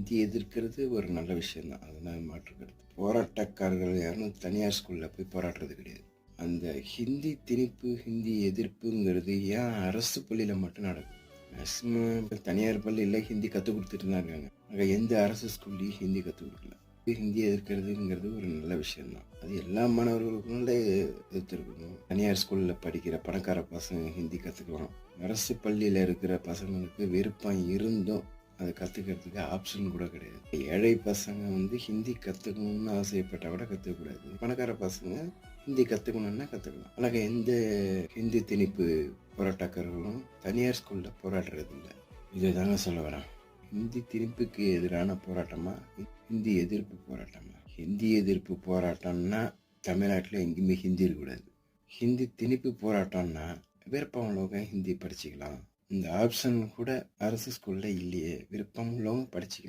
ஹிந்தி எதிர்க்கிறது ஒரு நல்ல விஷயந்தான் அதனால் மாற்றுக்கிறது. போராட்டக்காரர்கள் யாரும் தனியார் ஸ்கூலில் போய் போராடுறது கிடையாது. அந்த ஹிந்தி திணிப்பு ஹிந்தி எதிர்ப்புங்கிறது ஏன் அரசு பள்ளியில் மட்டும் நடக்கும்? மேக்ஸிமம் தனியார் பள்ளியில் ஹிந்தி கற்றுக் கொடுத்துட்டு தான் இருக்காங்க. அங்கே எந்த அரசு ஸ்கூல்லையும் ஹிந்தி கற்றுக் கொடுக்கல. ஹிந்தி எதிர்க்கிறதுங்கிறது ஒரு நல்ல விஷயம்தான். அது எல்லா மாணவர்களுக்குள்ளே எதிர்த்துருக்கணும். தனியார் ஸ்கூலில் படிக்கிற பணக்கார பசங்க ஹிந்தி கற்றுக்கலாம் அரசு பள்ளியில் இருக்கிற பசங்களுக்கு விருப்பம் இருந்தும் அதை கற்றுக்கிறதுக்கு ஆப்ஷன் கூட கிடையாது. ஏழை பசங்க வந்து ஹிந்தி கற்றுக்கணும்னு ஆசைப்பட்டால் கூட கற்றுக்கக்கூடாது பணக்கார பசங்க ஹிந்தி கற்றுக்கணுன்னா கற்றுக்கலாம் ஆனால் எந்த ஹிந்தி திணிப்பு போராட்டக்காரர்களும் தனியார் ஸ்கூலில் போராடுறது இல்லை இதை தாங்க சொல்ல வரேன். ஹிந்தி திணிப்புக்கு எதிரான போராட்டமாக ஹிந்தி எதிர்ப்பு போராட்டமாக ஹிந்தி எதிர்ப்பு போராட்டம்னா தமிழ்நாட்டில் எங்கேயுமே ஹிந்தி இருக்கக்கூடாது. ஹிந்தி திணிப்பு போராட்டம்னா விருப்பம் உள்ளவங்க ஹிந்தி படிச்சுக்கலாம். இந்த ஆப்ஷன் கூட அரசு ஸ்கூலில் இல்லையே. விருப்பம் உள்ளவங்க படிச்சுக்கலாம்.